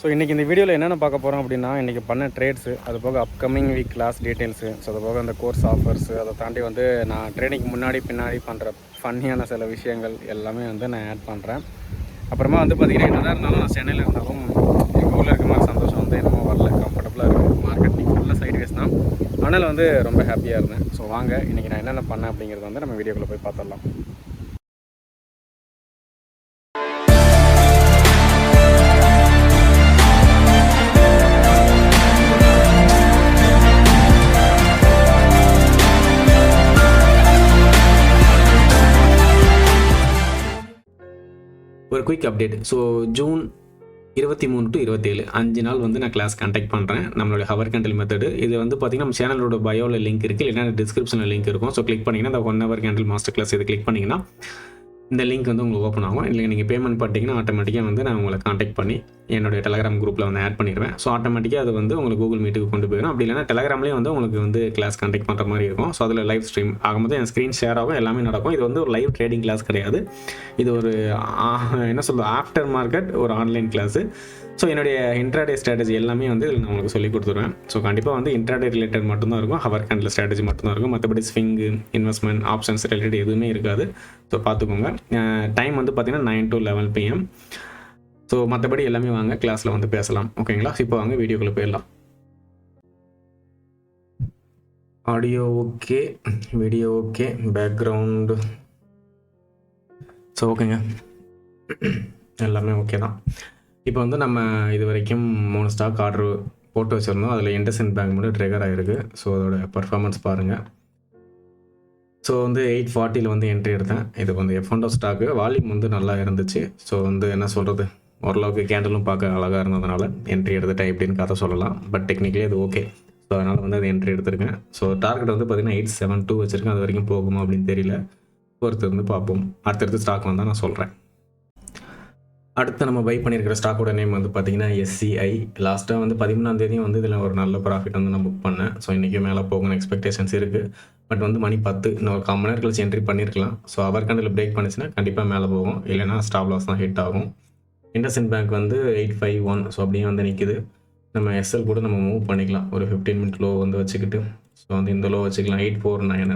So இன்றைக்கி இந்த வீடியோவில் என்னென்ன பார்க்க போகிறோம் அப்படின்னா இன்றைக்கி பண்ண ட்ரேட்ஸு அது போக upcoming week class details so அது போக அந்த கோர்ஸ் ஆஃபர்ஸு அதை தாண்டி வந்து நான் ட்ரெயினிங்க்கு முன்னாடி பின்னாடி பண்ணுற ஃபன்னியான சில விஷயங்கள் எல்லாமே வந்து நான் ஆட் பண்ணுறேன் அப்புறமா வந்து பார்த்திங்கன்னா என்னதான் இருந்தாலும் நான் சென்னையில் இருந்தாலும் எங்கள் ஊரில் இருக்க மாதிரி சந்தோஷம் வந்து என்னமோ வரல. கம்ஃபர்டபுளாக இருக்குது மார்க்கெட் ஃபுல்லாக சைட்வேஸ் தான். ஆனால் வந்து ரொம்ப ஹாப்பியாக இருந்தேன். ஸோ வாங்க இன்றைக்கி நான் என்னென்ன பண்ணேன் அப்படிங்கிறது வந்து நம்ம வீடியோக்குள்ளே போய் பார்த்துடலாம். குயிக் அப்டேட் ஸோ ஜூன் இருபத்தி மூணு டு இருபத்தேழு அஞ்சு நாள் வந்து நான் கிளாஸ் கண்டக்ட் பண்ணுறேன் நம்மளோட ஹவர் கேண்டில் மெத்தடு இது வந்து பார்த்திங்கன்னா நம்ம சேனலோட பயோவில் லிங்க் இருக்குது இல்லைன்னா டிஸ்கிரிப்ஷனில் லிங்க் இருக்கும். ஸோ கிளிக் பண்ணிங்கன்னா அந்த one hour candle master class இது கிளிக் பண்ணிங்கன்னா இந்த லிங்க் வந்து உங்களுக்கு ஓப்பன் ஆகும். இல்லை நீங்கள் பேமெண்ட் பண்ணிட்டீங்கன்னா ஆட்டோமேட்டிக்காக வந்து நான் உங்களை காண்டாக்ட் பண்ணி என்னுடைய டெலகிராம் குரூப்பில் வந்து ஆட் பண்ணிடுவேன். ஸோ ஆட்டோமேட்டிக்காக அது வந்து உங்களுக்கு கூகுள் மீட்டுக்கு கொண்டு போயிடும். அப்படி இல்லைனா டெலகிராம்லேயே வந்து உங்களுக்கு வந்து கிளாஸ் காண்டாக்ட் பண்ணுற மாதிரி இருக்கும். ஸோ அதில் லைவ் ஸ்ட்ரீம் ஆகும்போது என் ஸ்க்ரீன் ஷேர் ஆகும் எல்லாமே நடக்கும். இது வந்து ஒரு லைவ் ட்ரேடிங் கிளாஸ் கிடையாது. இது ஒரு என்ன சொல்கிறது ஆஃப்டர் மார்க்கெட் ஒரு ஆன்லைன் கிளாஸு ஸோ என்னுடைய இன்ட்ராடே ஸ்ட்ராட்டஜி எல்லாமே வந்து இதில் நான் உங்களுக்கு சொல்லி கொடுத்துருவேன் ஸோ கண்டிப்பாக வந்து இன்ட்ராடே ரிலேட்டட் மட்டும்தான் இருக்கும். ஹவர் கேண்டில் ஸ்ட்ராட்டஜி மட்டும்தான் இருக்கும். மற்றபடி ஸ்விங்கு இன்வெஸ்ட்மெண்ட் ஆப்ஷன்ஸ் ரிலேட்டட் எதுவுமே இருக்காது. ஸோ பார்த்துக்கோங்க. டைம் வந்து பார்த்தீங்கன்னா nine to eleven PM so மற்றபடி எல்லாமே வாங்க கிளாஸில் வந்து பேசலாம். ஓகேங்களா இப்போ வாங்க வீடியோக்குள்ளே போயிடலாம். Audio okay video okay background so ஓகேங்க எல்லாமே ஓகே தான். இப்போ வந்து நம்ம இது வரைக்கும் மூணு ஸ்டாக் ஆர்டர் போட்டு வச்சுருந்தோம். அதில் இண்டஸ்இன் பேங்க் மட்டும் ட்ரிகர் ஆகிருக்கு ஸோ அதோட பர்ஃபார்மன்ஸ் பாருங்கள் ஸோ வந்து எயிட் ஃபார்ட்டியில் வந்து என்ட்ரி எடுத்தேன். இது வந்து எஃப்என்டோ ஸ்டாக்கு வால்யூம் வந்து நல்லா இருந்துச்சு. ஸோ வந்து என்ன சொல்கிறது ஓரளவுக்கு கேண்டலும் பார்க்க அழகாக இருந்ததுனால என்ட்ரி எடுத்துட்டேன் எப்படின்னு கதை சொல்லலாம். பட் டெக்னிக்கலி அது ஓகே ஸோ அதனால் வந்து அது என்ட்ரி எடுத்திருக்கேன். ஸோ டார்கெட் வந்து பார்த்திங்கன்னா எயிட் செவன் டூ வச்சுருக்கேன். அது வரைக்கும் போகுமா அப்படின்னு தெரியல. பொறுத்து வந்து பார்ப்போம். அடுத்தடுத்து ஸ்டாக் வந்தால் நான் சொல்கிறேன் அடுத்து நம்ம பை பண்ணியிருக்கிற ஸ்டாக்கோட நேம் வந்து பார்த்தீங்கன்னா எஸ்சிஐ லாஸ்ட்டாக வந்து பதிமூணாம் தேதியும் வந்து இதில் ஒரு நல்ல ப்ராஃபிட் வந்து நான் புக் பண்ணேன். ஸோ இன்றைக்கும் மேலே போகணும் எக்ஸ்பெக்டேஷன்ஸ் இருக்குது பட் வந்து மணி பத்து இன்னொரு கால் மணி நேரம் கழிச்சு என்ட்ரி பண்ணியிருக்கலாம் ஸோ அவர் கண்டில் பிரேக் பண்ணிச்சுன்னா கண்டிப்பாக மேலே போகும். இல்லைனா ஸ்டாப் லாஸ் தான் ஹிட் ஆகும். இண்டஸ்இன் பேங்க் வந்து எயிட் ஃபைவ் ஒன் ஸோ அப்படியே வந்து நிற்கிது நம்ம எஸ்எல் கூட நம்ம மூவ் பண்ணிக்கலாம். ஒரு ஃபிஃப்டீன் மினிட் லோ வந்து வச்சுக்கிட்டு. ஸோ வந்து இந்த லோ வச்சுக்கலாம். Eight four nine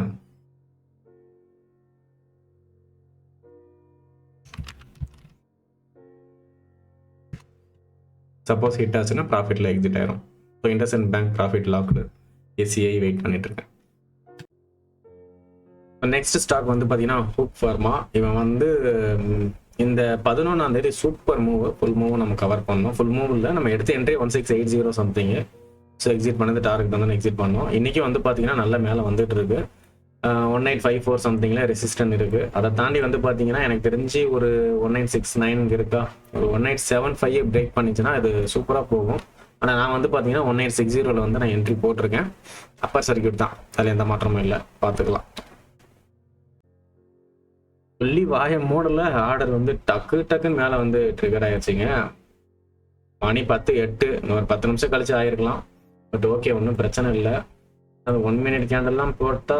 suppose hit ஆச்சுன்னா ப்ராஃபிட்டில் எக்ஸிட் ஆயிரும். So IndusInd bank profit locked SCI wait பண்ணிட்டு இருக்கேன். நெக்ஸ்ட் ஸ்டாக் வந்து பார்த்தீங்கன்னா ஹூப் ஃபார்மா இவன் வந்து இந்த பதினொன்றாம் தேதி சூப்பர் மூவ் ஃபுல் மூவ் நம்ம கவர் பண்ணோம். ஃபுல் மூவில் நம்ம எடுத்து entry one six eight zero something so exit பண்ணது டார்கெட் வந்து எக்ஸிட் பண்ணோம். இன்றைக்கி வந்து பார்த்தீங்கன்னா நல்ல மேலே வந்துட்டு இருக்கு. ஒன் நைன் ஃபைவ் ஃபோர் சம்திங்கில் ரெசிஸ்டன் இருக்குது அதை தாண்டி வந்து பார்த்தீங்கன்னா எனக்கு தெரிஞ்சு ஒரு ஒன் நைன் சிக்ஸ் நைன் இருக்கா? ஒரு one nine seven five break பண்ணிச்சுன்னா அது சூப்பராக போகும். ஆனால் நான் வந்து பார்த்தீங்கன்னா ஒன் நைன் சிக்ஸ் ஜீரோவில் வந்து நான் என்ட்ரி போட்டிருக்கேன். அப்பர் சர்க்கியூட் தான். அதில் எந்த மாற்றமும் இல்லை. பார்த்துக்கலாம். சொல்லி வாய மூடல. ஆர்டர் வந்து டக்கு டக்குன்னு மேலே வந்து ட்ரிகர் ஆயிடுச்சுங்க மணி பத்து எட்டு. இன்னொரு பத்து நிமிஷம் கழிச்சு ஆயிருக்கலாம். பட் ஓகே ஒன்றும் பிரச்சனை இல்லை. அது ஒன் மினிட் கேண்டல்லாம் போட்டா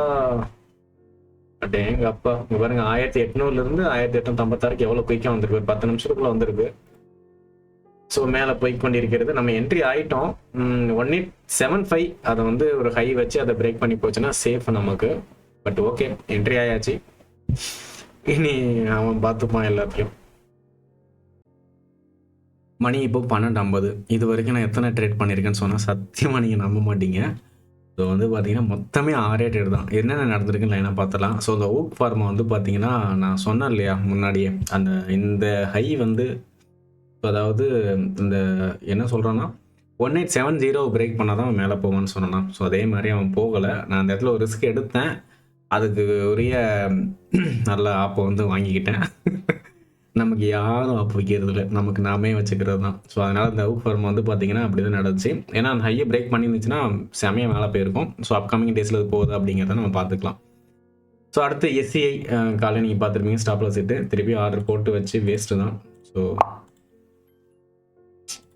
பட் எங்க அப்பா. இங்க பாருங்க ஆயிரத்தி எட்நூறுல இருந்து ஆயிரத்தி எட்நூத்தி ஐம்பத்தாறுக்கு எவ்வளவு குயிக்கா வந்திருக்கு. ஒரு பத்து நிமிஷத்துக்குள்ள வந்திருக்கு. ஸோ மேலே போய் கொண்டிருக்கிறது. நம்ம என்ட்ரி ஆயிட்டோம். ஒன் எயிட் செவன் ஃபைவ் அதை வந்து ஒரு ஹை வச்சு அதை பிரேக் பண்ணி போச்சுன்னா சேஃப் நமக்கு. பட் ஓகே என்ட்ரி ஆயாச்சு. இனி அவன் பார்த்துப்பான் எல்லாத்தையும். மணி இப்போ பன்னெண்டு ஐம்பது. இது வரைக்கும் நான் எத்தனை ட்ரேட் பண்ணியிருக்கேன்னு சொன்னால் சத்தியமாக நீங்கள் நம்ப மாட்டீங்க. ஸோ வந்து பார்த்தீங்கன்னா மொத்தமே ஆறே தான் என்னென்ன நடந்திருக்குன்னு லைனாக பார்த்தலாம் ஸோ இந்த ஓக் ஃபார்மா வந்து பார்த்தீங்கன்னா நான் சொன்னேன் இல்லையா முன்னாடியே. அந்த இந்த ஹை வந்து அதாவது இந்த என்ன சொல்கிறேன்னா one eight seven zero break பண்ணால் தான் அவன் மேலே போவான்னு சொன்னான் ஸோ அதே மாதிரி அவன் போகலை. நான் அந்த இடத்துல ஒரு ரிஸ்க் எடுத்தேன். அதுக்கு உரிய நல்ல ஆப்பை வந்து வாங்கிக்கிட்டேன். நமக்கு யாரும் அப்போ வைக்கிறது இல்லை நமக்கு நாமே வச்சுக்கிறது தான் ஸோ அதனால் இந்த அவுட் ஃபார்ம் வந்து பார்த்தீங்கன்னா அப்படி தான் நடந்துச்சு. ஏன்னா அந்த ஹையை பிரேக் பண்ணியிருந்துச்சுன்னா செமையாக மேலே போயிருக்கும். ஸோ அப்கமிங் டேஸில் அது போகுது அப்படிங்கிறத நம்ம பார்த்துக்கலாம் ஸோ அடுத்து எஸ்சிஐ காலையில் நீங்கள் பார்த்துருப்பீங்க ஸ்டாப்பில் செட்டு திருப்பி ஆர்டர் போட்டு வச்சு வேஸ்ட்டு தான். ஸோ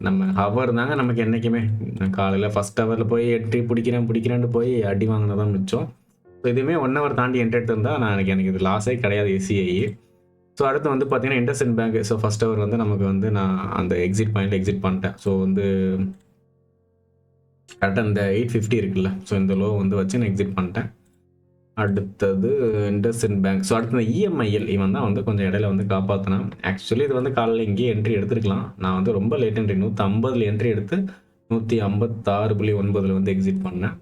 நம்ம ஹவர் தாங்க நமக்கு என்றைக்குமே காலையில் ஃபஸ்ட் ஹவரில் போய் எட்டி பிடிக்கிறேன் பிடிக்கிறேன்ட்டு போய் அடி வாங்கினதான் மிச்சம். ஸோ இதுவுமே ஒன் ஹவர் தாண்டி என்ட்ரி இருந்தால் நான் எனக்கு எனக்கு இது லாஸே கிடையாது எஸ்சிஐ ஸோ அடுத்து வந்து பார்த்தீங்கன்னா IndusInd bank so first hour வந்து நமக்கு வந்து நான் அந்த எக்ஸிட் பாயிண்ட் எக்ஸிட் பண்ணிட்டேன். ஸோ வந்து கரெக்டாக இந்த எயிட் ஃபிஃப்டி இருக்குல்ல. ஸோ இந்த லோ வந்து வச்சு நான் எக்ஸிட் பண்ணிட்டேன். அடுத்தது இண்டஸ்இன் பேங்க் ஸோ அடுத்து இந்த இஎம்ஐஎல் இவன் தான் வந்து கொஞ்சம் இடையில வந்து காப்பாற்றினேன் ஆக்சுவலி இது வந்து காலையில் இங்கேயே என்ட்ரி எடுத்துருக்கலாம். நான் வந்து ரொம்ப லேட் என்ட்ரி நூற்றி ஐம்பதில் என்ட்ரி எடுத்து நூற்றி ஐம்பத்தாறு புள்ளி ஒன்பதில் வந்து எக்ஸிட் பண்ணேன்.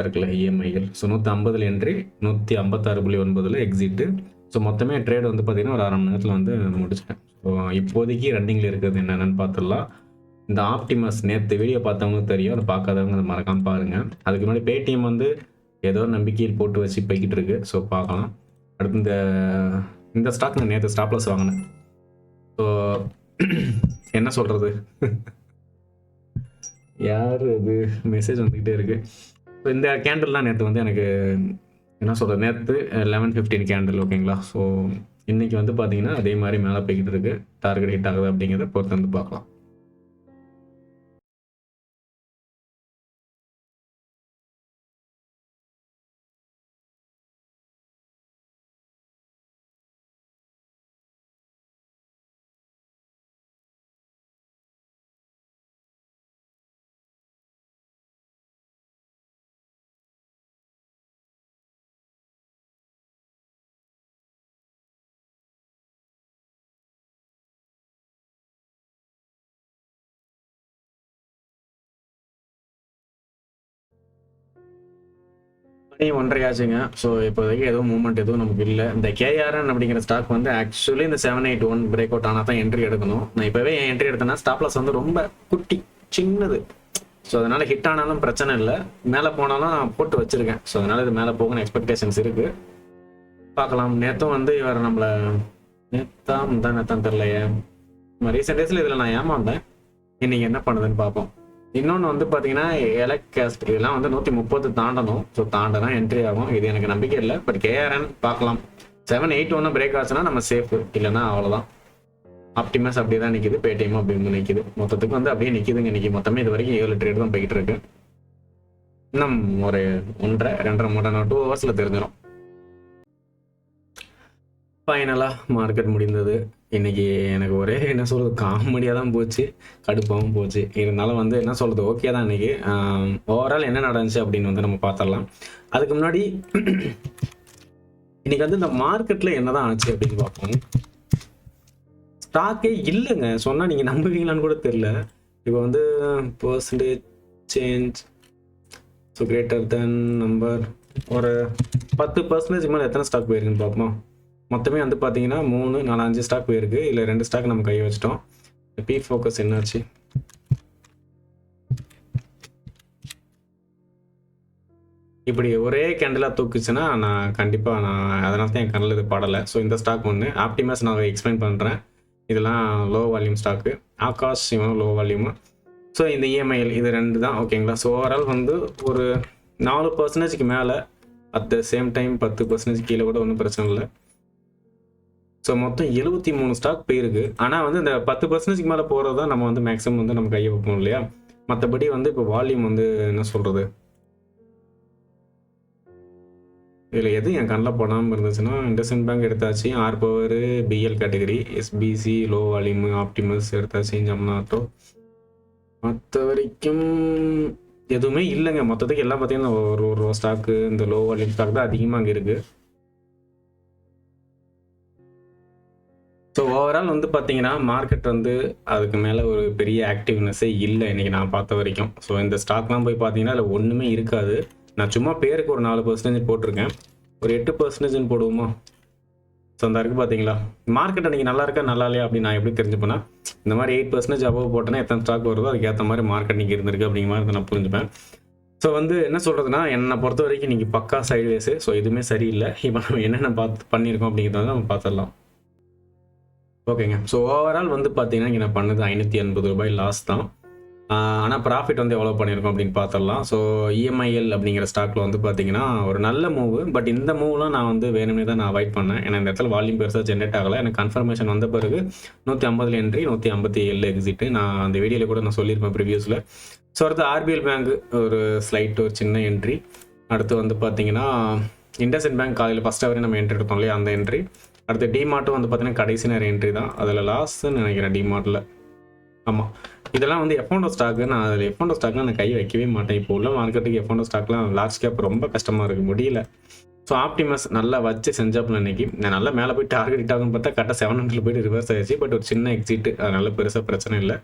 இருக்குல்ல E இஎம்ஐஎல் ஸோ நூற்றி ஐம்பதில் என்ட்ரி நூற்றி ஐம்பத்தாறு புள்ளி ஒன்பதில் எக்ஸிட்டு ஸோ மொத்தமே ட்ரேட் வந்து பார்த்தீங்கன்னா ஒரு அரை மணி நேரத்தில் வந்து முடிச்சிட்டேன். ஸோ இப்போதைக்கு ரன்னிங்கில் இருக்கிறது என்னென்னு பார்த்துடலாம் இந்த ஆப்டிமஸ் நேற்று வீடியோ பார்த்தவங்களுக்கு தெரியும். அதை பார்க்காதவங்க அதை மறக்காமல் பாருங்கள் அதுக்கு முன்னாடி பேடிஎம் வந்து ஏதோ ஒரு நம்பிக்கையில் போட்டு வச்சு போய்கிட்டு இருக்கு. ஸோ பார்க்கலாம். அடுத்து இந்த இந்த ஸ்டாக் நான் நேற்று ஸ்டாப்லஸ் வாங்கினேன். ஸோ என்ன சொல்கிறது யார் இது மெசேஜ் வந்துக்கிட்டே இருக்குது ஸோ இந்த கேண்டில்லாம் நேற்று வந்து எனக்கு என்ன சொல்கிறது நேற்று லெவன் ஃபிஃப்டீன் கேண்டில் ஓகேங்களா ஸோ இன்றைக்கி வந்து பார்த்தீங்கன்னா அதே மாதிரி மேலே போய்கிட்டு இருக்குது டார்கெட் ஹிட் ஆகுது அப்படிங்கிறத பொறுத்து வந்து பார்க்கலாம். மணி ஒன்றரை ஆச்சுங்க ஸோ இப்போதைக்கு எதுவும் மூவ்மெண்ட் எதுவும் நமக்கு இல்லை. இந்த கேஆர்என் அப்படிங்கிற ஸ்டாக் வந்து ஆக்சுவலி இந்த seven eight one break out ஆனால் தான் என்ட்ரி எடுக்கணும். நான் இப்போவே என் என்ட்ரி எடுத்தேன்னா ஸ்டாப்லாஸ் வந்து ரொம்ப குட்டி சின்னது. ஸோ அதனால ஹிட் ஆனாலும் பிரச்சனை இல்லை. மேலே போனாலும் நான் போட்டு வச்சிருக்கேன். ஸோ அதனால இது மேலே போகணும் எக்ஸ்பெக்டேஷன்ஸ் இருக்கு. பார்க்கலாம். நேற்றும் வந்து இவர் நம்மளை நேத்தா தான் நேத்தான் தெரிலையே ரீசெண்ட் டேஸில் இதில் நான் ஏமாந்தேன். இன்னைக்கு என்ன பண்ணுதுன்னு பார்ப்போம். இன்னொன்று வந்து பார்த்தீங்கன்னா எலக்காஸ்ட் இதெல்லாம் வந்து நூற்றி முப்பது தாண்டணும். ஸோ தாண்டனா என்ட்ரி ஆகும். இது எனக்கு நம்பிக்கை இல்லை. பட் கேஆர்என் பார்க்கலாம். செவன் எயிட் ஒன்று பிரேக் ஆச்சுன்னா நம்ம சேஃப் இல்லைன்னா அவ்வளோதான் ஆப்டிமஸ் அப்படியே தான் நிற்கிது பேடிஎம் அப்படி வந்து நிற்கிது மொத்தத்துக்கு வந்து அப்படியே நிற்கிதுங்க நிற்கி மொத்தமே இது வரைக்கும் ஏழு ட்ரேட் தான் போய்கிட்டு இருக்கு. இன்னும் ஒரு ஒன்றரை ரெண்டரை மூணு டூ ஹவர்ஸில் தெரிஞ்சிடும் ஃபைனலாக மார்க்கெட் முடிந்தது. இன்னைக்கு எனக்கு ஒரே என்ன சொல்கிறது காமெடியாக தான் போச்சு கடுப்பாகவும் போச்சு. இருந்தாலும் வந்து என்ன சொல்கிறது ஓகே தான் இன்னைக்கு. ஓவரால் என்ன நடந்துச்சு அப்படின்னு வந்து நம்ம பார்த்துடலாம் அதுக்கு முன்னாடி இன்னைக்கு வந்து இந்த மார்க்கெட்டில் என்னதான் ஆச்சு அப்படின்னு பார்ப்போம். ஸ்டாக்கே இல்லைங்க. சொன்னால் நீங்கள் நம்புவீங்களான்னு கூட தெரில இப்போ வந்து percentage change so greater than number ஒரு பத்து பர்சன்டேஜ் மேலே எத்தனை ஸ்டாக் போயிருக்குன்னு பார்ப்போம்? மொத்தமே வந்து பார்த்தீங்கன்னா மூணு நாலு அஞ்சு ஸ்டாக் போயிருக்கு. இல்லை ரெண்டு ஸ்டாக் நம்ம கை வச்சிட்டோம். பி ஃபோக்கஸ் என்னாச்சு? இப்படி ஒரே கேண்டலாக தூக்குச்சுன்னா நான் கண்டிப்பாக நான் அதனால தான் என் கண்ணில் இது படலை. ஸோ இந்த ஸ்டாக் ஒன்று ஆப்டிமஸ் நான் எக்ஸ்பிளைன் பண்ணுறேன் இதெல்லாம் லோ வால்யூம் ஸ்டாக்கு ஆகாஷ் இவன் லோ வால்யூமு ஸோ இந்த இஎம்ஐஎல் இது ரெண்டு தான். ஓகேங்களா ஸோ ஓவரால் வந்து ஒரு நாலு பர்சன்டேஜ்க்கு மேலே அட் த சேம் டைம் பத்து பர்சன்டேஜ் கீழே கூட ஒன்றும் பிரச்சனை இல்லை. ஸோ மொத்தம் எழுபத்தி மூணு ஸ்டாக் போயிருக்கு. ஆனால் வந்து இந்த பத்து பர்சன்டேஜ்க்கு மேலே போகிறது தான் நம்ம வந்து மேக்ஸிமம் வந்து நம்ம கையை வைப்போம் இல்லையா? மற்றபடி வந்து இப்போ வால்யூம் வந்து என்ன சொல்கிறது இதில் எது என் கண்ணில் போடாமல் இருந்துச்சுன்னா இண்டஸ்இன் பேங்க் எடுத்தாச்சு. R power PL category SPC low volume Optimus எடுத்தாச்சு. ஜம்னாட்டோ மற்ற வரைக்கும் எதுவுமே இல்லைங்க. மொத்தத்துக்கு எல்லாம் பார்த்தீங்கன்னா ஒரு ஒரு ஸ்டாக்கு இந்த லோ வால்யூம் ஸ்டாக் தான் அதிகமாக அங்கே இருக்குது ஸோ ஓவரால் வந்து பார்த்தீங்கன்னா மார்க்கெட் வந்து அதுக்கு மேலே ஒரு பெரிய ஆக்டிவ்னஸே இல்லை இன்றைக்கி நான் பார்த்த வரைக்கும். ஸோ இந்த ஸ்டாக்லாம் போய் பார்த்தீங்கன்னா அதில் ஒன்றுமே இருக்காது. நான் சும்மா பேருக்கு ஒரு நாலு பர்சன்டேஜ் போட்டிருக்கேன். ஒரு எட்டு பர்சன்டேஜ்னு போடுவோமா? ஸோ அந்த இருக்குது பார்த்தீங்களா மார்க்கெட் அன்றைக்கி நல்லா இருக்கா நல்லா இல்லையா அப்படின்னு நான் எப்படி தெரிஞ்சுப்பேன்னா இந்த மாதிரி எயிட் பர்சன்டேஜ் அபவ் போட்டேன்னா எத்தனை ஸ்டாக் வருதோ அதுக்கேற்ற மாதிரி மார்க்கெட் இன்றைக்கி இருந்திருக்கு அப்படிங்கிற மாதிரி நான் புரிஞ்சுப்பேன். ஸோ வந்து என்ன சொல்கிறதுனா என்னை பொறுத்த வரைக்கும் நீங்கள் பக்கா சைட்வேஸு ஸோ எதுவுமே சரியில்லை. இப்போ நம்ம என்னென்ன பார்த்து பண்ணியிருக்கோம் அப்படிங்கிறத நம்ம பார்த்துடலாம். ஓகேங்க. ஸோ ஓவரால் வந்து பார்த்தீங்கன்னா இங்கே நான் பண்ணது ஐநூற்றி எண்பது ரூபாய் லாஸ் தான். ஆனால் ப்ராஃபிட் வந்து எவ்வளோ பண்ணியிருக்கோம் அப்படின்னு பார்த்துடலாம் ஸோ இஎம்ஐஎல் அப்படிங்கிற ஸ்டாக்கில் வந்து பார்த்தீங்கன்னா ஒரு நல்ல மூவ் பட் இந்த மூவ்லாம் நான் வந்து வேணுமே தான் நான் அவாய்ட் பண்ணேன். ஏன்னா இந்த இடத்துல வால்யூம் பெருசாக ஜென்ரேட் ஆகலை. எனக்கு கன்ஃபர்மேஷன் வந்த பிறகு நூற்றி ஐம்பதுல என்ட்ரி நூற்றி ஐம்பத்தி ஏழு எக்ஸிட்டு நான் அந்த வீடியோவில் கூட நான் சொல்லியிருப்பேன் ப்ரிவியூஸில் ஸோ அடுத்து ஆர்பிஎல் பேங்க் ஒரு ஸ்லைட் ஒரு சின்ன என்ட்ரி அடுத்து வந்து பார்த்தீங்கன்னா இண்டஸ்இன் பேங்க் காலையில் ஃபஸ்ட் அவரே நம்ம என்ட்ரி எடுத்தோம் இல்லையா அந்த என்ட்ரி அடுத்து டிமார்ட்டும் வந்து பார்த்தீங்கன்னா கடைசி நேரம் என்ட்ரி தான். அதில் லாஸ்ட்டுன்னு நினைக்கிறேன் டிமார்ட்டில் ஆமாம் இதெல்லாம் வந்து எஃபோண்டோ ஸ்டாக்கு நான் அதில் எஃபோண்டோ ஸ்டாக்லாம் நான் கை வைக்கவே மாட்டேன். இப்போ உள்ள மார்க்கெட்டுக்கு எஃபோண்டோ ஸ்டாக்லாம் லார்ஜ் கேப் ரொம்ப கஷ்டமாக இருக்குது முடியல. ஸோ ஆப்டிமஸ் நல்லா வச்சு செஞ்சாப்புல இன்னைக்கு. நான் நல்லா மேலே போய் டார்கெட் ஆகும்னு பார்த்தா கரெக்டாக செவன் ஹண்ட்ரட் போயிட்டு ரிவர்ஸ் ஆயிடுச்சு. பட் ஒரு சின்ன எக்ஸிட் அதனால பெருசாக பிரச்சனை இல்லை.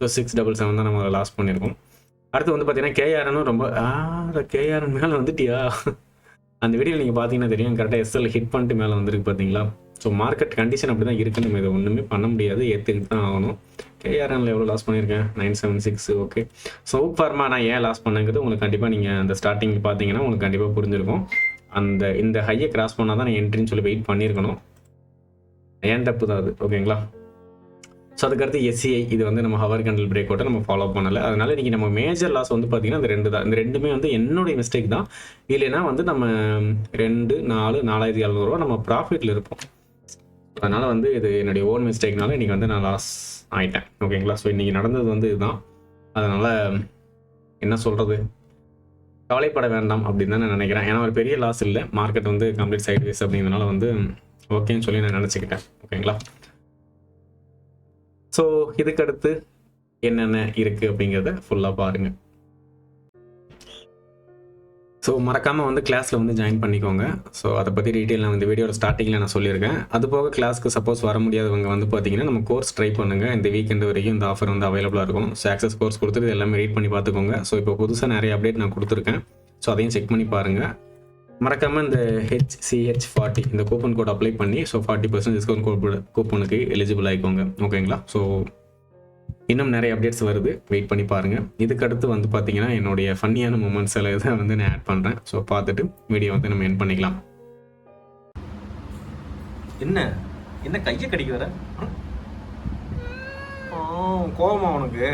ஸோ சிக்ஸ் டபுள் செவன் தான் நம்ம லாஸ் பண்ணியிருக்கோம். அடுத்து வந்து பார்த்தீங்கன்னா கேஆர்என்னும் ரொம்ப ஆ கேஆர்என் மேலே வந்துட்டியா? அந்த வீடியோ நீங்கள் பார்த்தீங்கன்னா தெரியும் கரெக்டாக எஸ்எல் ஹிட் பண்ணிட்டு மேலே வந்திருக்கு பார்த்தீங்களா ஸோ மார்க்கெட் கண்டிஷன் அப்படி தான் இருக்குது நம்ம இதை ஒன்றுமே பண்ண முடியாது. ஏற்றுக்கிட்டு தான் ஆகணும். கேஆர்என்ல எவ்வளோ லாஸ் பண்ணியிருக்கேன் nine seven six okay so pharma நான் ஏன் லாஸ் பண்ணேங்கிறது உங்களுக்கு கண்டிப்பாக நீங்கள் அந்த ஸ்டார்டிங் பார்த்தீங்கன்னா உங்களுக்கு கண்டிப்பாக புரிஞ்சிருக்கும். அந்த இந்த ஹையை கிராஸ் பண்ணால் தான் நான் என்ட்ரின்னு சொல்லி வெயிட் பண்ணியிருக்கணும். ஏன் தப்பு தான் அது? ஓகேங்களா ஸோ அதுக்கடுத்து எஸ்சிஐ இது வந்து நம்ம ஹவர் கண்டல் பிரேக் அவுட்டை நம்ம ஃபாலோ பண்ணலை. அதனால இன்றைக்கி நம்ம மேஜர் லாஸ் வந்து பார்த்தீங்கன்னா இந்த ரெண்டு தான். இந்த ரெண்டுமே வந்து என்னுடைய மிஸ்டேக் தான். இல்லைன்னா வந்து நம்ம ரெண்டு நாலு நாலாயிரத்தி எழுநூறுவா நம்ம ப்ராஃபிட்டில் இருப்போம். அதனால் வந்து இது என்னுடைய ஓன் மிஸ்டேக்னால இன்றைக்கி வந்து நான் லாஸ் ஆகிட்டேன் ஓகேங்களா ஸோ இன்றைக்கி நடந்தது வந்து இதுதான். அதனால் என்ன சொல்கிறது கவலைப்பட வேண்டாம் அப்படின்னு தான் நான் நினைக்கிறேன். ஏன்னா ஒரு பெரிய லாஸ் இல்லை. மார்க்கெட் வந்து கம்ப்ளீட் சைட்வேஸ் அப்படிங்கிறதுனால வந்து ஓகேன்னு சொல்லி நான் நினச்சிக்கிட்டேன். ஓகேங்களா ஸோ இதுக்கடுத்து என்னென்ன இருக்குது அப்படிங்கிறத ஃபுல்லாக பாருங்கள் ஸோ மறக்காமல் வந்து கிளாஸில் வந்து ஜாயின் பண்ணிக்கோங்க. ஸோ அதை பற்றி டீட்டெயில் நான் இந்த வீடியோட ஸ்டார்டிங்கில் நான் சொல்லியிருக்கேன். அது போக கிளாஸ்க்கு சப்போஸ் வர முடியாதவங்க வந்து பார்த்தீங்கன்னா நம்ம கோர்ஸ் ட்ரை பண்ணுங்கள் இந்த வீக்கெண்டு வரைக்கும் இந்த ஆஃபர் வந்து அவைலபிளாக இருக்கும். ஸோ ஆக்சஸ் கோர்ஸ் கொடுத்துட்டு எல்லாமே ரீட் பண்ணி பார்த்துக்கோங்க. ஸோ இப்போ புதுசாக நிறைய அப்டேட் நான் கொடுத்துருக்கேன். ஸோ அதையும் செக் பண்ணி பாருங்கள் மறக்காமல் இந்த ஹெச்சிஹெச் ஃபார்ட்டி இந்த கூப்பன் கோட் அப்ளை பண்ணி so forty percent discount code கூப்பனுக்கு eligible ஆகிக்கோங்க ஓகேங்களா? ஸோ இன்னும் நிறைய அப்டேட்ஸ் வருது. வெயிட் பண்ணி பாருங்கள் இதுக்கு அடுத்து வந்து பார்த்தீங்கன்னா என்னுடைய ஃபன்னியான மூமெண்ட்ஸ் எல்லாம் இதை வந்து நான் ஆட் பண்ணுறேன் ஸோ பார்த்துட்டு வீடியோ வந்து நம்ம என் பண்ணிக்கலாம். என்ன? என்ன கையை கடிக்க வர கோவமா உனக்கு.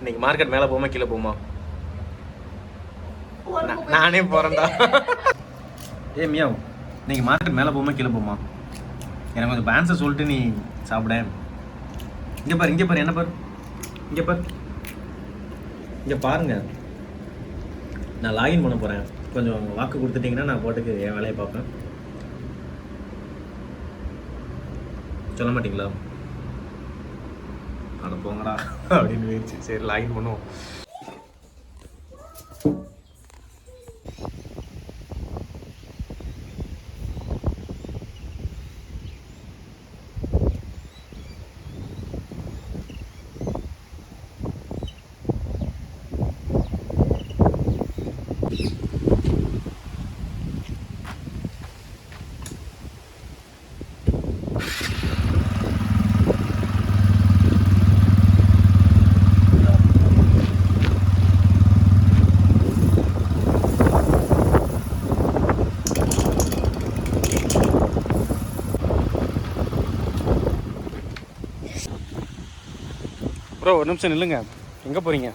இன்னைக்கு மார்க்கெட் மேலே போமா கீழே போமா? நானே போறேன்டா ஏ மியாவ் இன்னைக்கு மார்க்கெட் மேலே போமா கீழே போமா எனக்கு கொஞ்சம் ஆன்சர் சொல்லிட்டு நீ சாப்பிட. இங்கே பாரு இங்கே பாரு என்ன பாரு? இங்கே பாரு. இங்கே பாருங்க. நான் லாகின் பண்ண போகிறேன் கொஞ்சம் வாக்கு கொடுத்துட்டீங்கன்னா நான் போட்டுக்கு என் வேலையை பார்ப்பேன். சொல்ல மாட்டீங்களா? அட போங்கடா அப்படின்னு போயிடுச்சு சரி லாகின் பண்ணுவோம். ப்ரோ ஒரு நிமிஷம் நில்லுங்க. எங்கே போகிறீங்க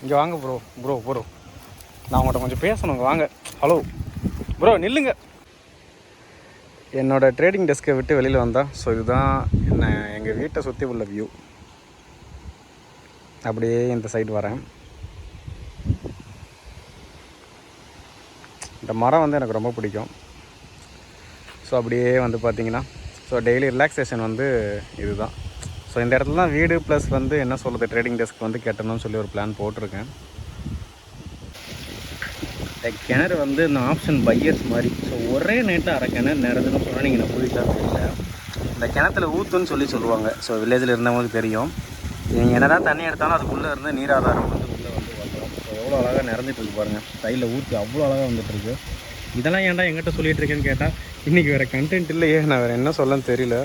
இங்கே வாங்க ப்ரோ. Bro bro. நான் உங்கள்கிட்ட கொஞ்சம் பேசணுங்க. வாங்க. ஹலோ. ப்ரோ நில்லுங்க. என்னோடய ட்ரேடிங் டெஸ்க்கை விட்டு வெளியில் வந்தேன் ஸோ இதுதான் என்ன எங்கள் வீட்டை சுற்றி உள்ள வியூ அப்படியே இந்த சைடு வரேன். இந்த மரம் வந்து எனக்கு ரொம்ப பிடிக்கும். ஸோ அப்படியே வந்து பார்த்திங்கன்னா ஸோ டெய்லி ரிலாக்ஸேஷன் வந்து இதுதான். ஸோ இந்த இடத்துல தான் வீடு ப்ளஸ் வந்து என்ன சொல்கிறது ட்ரேடிங் டெஸ்க் வந்து கட்டணும்னு சொல்லி ஒரு பிளான் போட்டிருக்கேன். இந்த கிணறு வந்து இந்த ஆப்ஷன் பையர்ஸ் மாதிரி. ஸோ ஒரே நேட்டாக அரை கிணறு நிறதுன்னு சொன்னால் நீங்கள் புதுசாக தெரியல இந்த கிணத்துல ஊத்துன்னு சொல்லி சொல்லுவாங்க. ஸோ வில்லேஜில் இருந்தவங்களுக்கு தெரியும். நீங்கள் என்ன தான் தண்ணி எடுத்தாலும் அதுக்குள்ளே இருந்து நீராதாரம் வந்து உள்ளே வந்து வந்துடும் ஸோ எவ்வளோ அழகாக நிறந்துட்டுருக்கு பாருங்கள் சைடில் ஊற்றி அவ்வளோ அழகாக வந்துட்டுருக்கு இதெல்லாம் ஏன்டா எங்கிட்ட சொல்லிகிட்டு இருக்கேன்னு கேட்டால் இன்றைக்கி வேறு கண்டென்ட் இல்லையே. நான் வேறு என்ன சொல்லன்னு தெரியல.